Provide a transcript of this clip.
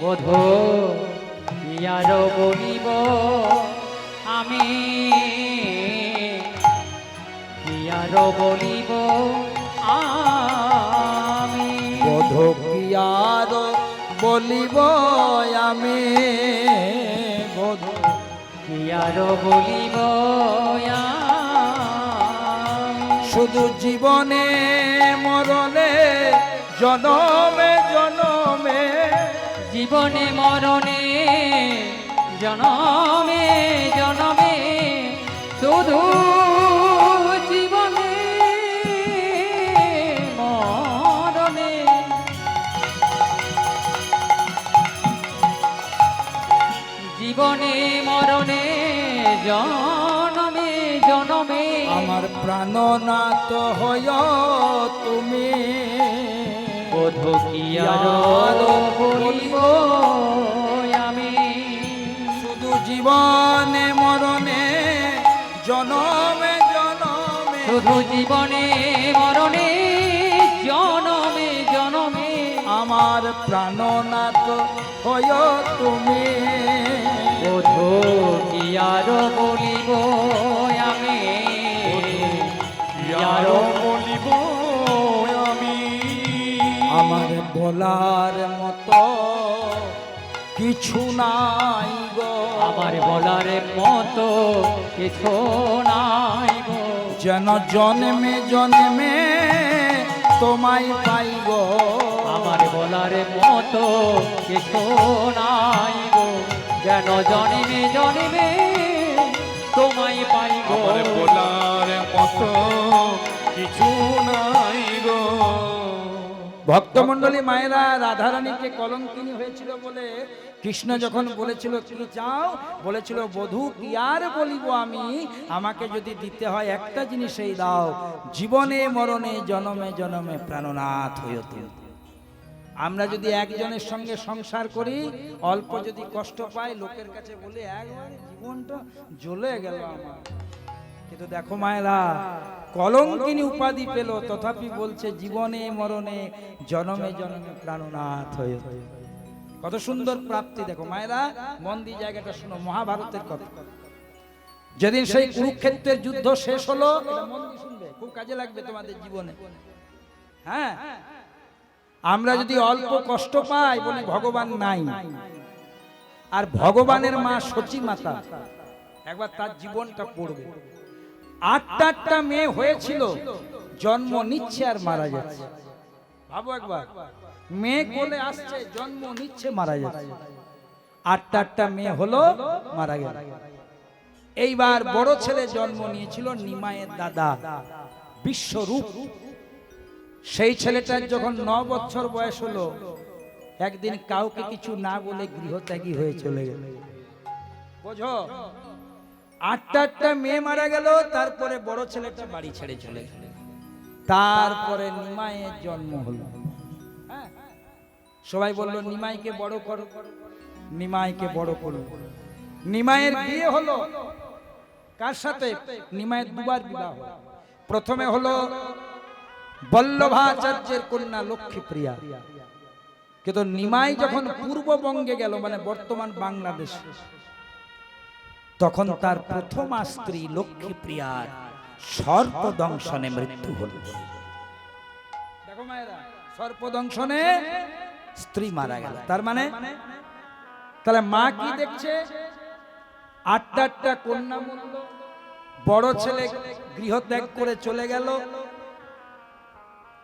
বোধ ইয়ার বলিব আমি ইয়ার বলিব আমি বোধ কিয়ার বলিব আমি বোধ। ইয়ার বলিব শুধু জীবনে মরণে জনমে জীবনে মরণে জনমে জনমে শুধু জীবনে মরণে। জীবনে মরণে জনমে জনমে। আমার প্রাণনাথ হয় তুমি। বোধ কি আর বলিব? জনমে জনমে। শুধু জীবনে মরণে জনমে জনমে। আমার প্রাণনাথ হয় তুমি। বোধ কি আর বলিব আমি? আর বলিব আমি? আমার বলার মতো কিছু নাই গো। আমার বলার মতো কিছু নাই গো। যেন জন্মে জন্মে তোমায় পাই গো। আমার বলার মতো কিছু নাই গো। যেন জনিমে জনিমে তোমায় পাই গো। আমার বলার মতো কিছু নাই গো। ভক্তমণ্ডলী মায়েরা, রাধারানীকে কলঙ্কিনী হয়েছিল বলে কৃষ্ণ যখন বলেছিল কি চাও বলেছিল, বধূ, কি আর বলিব আমি? আমাকে যদি দিতে হয় একটা জিনিসই দাও। জীবনে, মরণে, জনমে জনমে প্রাণনাথ হইও তুমি। আমরা যদি একজনের সঙ্গে সংসার করি, অল্প যদি কষ্ট পাই লোকের কাছে বলে, একবারে জীবনটা জ্বলে গেল আমার। কিন্তু দেখো মায়েরা কলঙ্কিনী উপাধি পেল, তথাপি বলছে, জীবনে, মরণে, জনমে জনমে প্রাণনাথ হয়ে কত সুন্দর প্রাপ্তি দেখো মায়েরা, মন দিয়ে জায়গাটা শোনো, মহাভারতের কথা। যেদিন সেই কুরুক্ষেত্রের যুদ্ধ শেষ হলো শুনবে, খুব কাজে লাগবে তোমাদের জীবনে। হ্যাঁ? আমরা যদি অল্প কষ্ট পাই, বলি ভগবান নাই। আর ভগবানের মা সচী মাতা একবার তার জীবনটা পড়বে। আটটা আটটা মেয়ে হয়েছিল, জন্ম নিচ্ছে আর মারা যাচ্ছে। ভাবো একবার, মেয়ে কোলে আসছে, জন্ম নিচ্ছে, মারা যাচ্ছে। আটটা আটটা মেয়ে হলো, মারা গেল। এইবার বড় ছেলে জন্ম নিয়েছিল নিমায়ের দাদা, বিশ্বরূপ। সেই ছেলেটার যখন ন বছর বয়স হলো, একদিন কাউকে কিছু না বলে গৃহত্যাগী হয়ে চলে গেল। বোঝো আটটা আটটা মেয়ে মারা গেল, তারপরে বড় ছেলেটা বাড়ি ছেড়ে চলে গেল। তারপরে নিমাইয়ের জন্ম হলো। হ্যাঁ? সবাই বলল, নিমাইকে বড় করো। নিমাইকে বড় করো। নিমাইয়ের বিয়ে হলো। কার সাথে? নিমাইয়ের দুবার বিবাহ। প্রথমে হলো বল্লভাচার্যের কন্যা লক্ষ্মীপ্রিয়া। কিন্তু নিমাই যখন পূর্ববঙ্গে গেল মানে বর্তমান বাংলাদেশ তখন তার প্রথম স্ত্রী লক্ষ্মীপ্রিয়ার সর্পদংশনে মৃত্যু হল। দেখো মায়েরা সর্পদংশনে স্ত্রী মারা গেল। তার মানে? তাহলে মা কি দেখছে? আটটা আটটা কন্যা বড় ছেলে গৃহত্যাগ করে চলে গেল।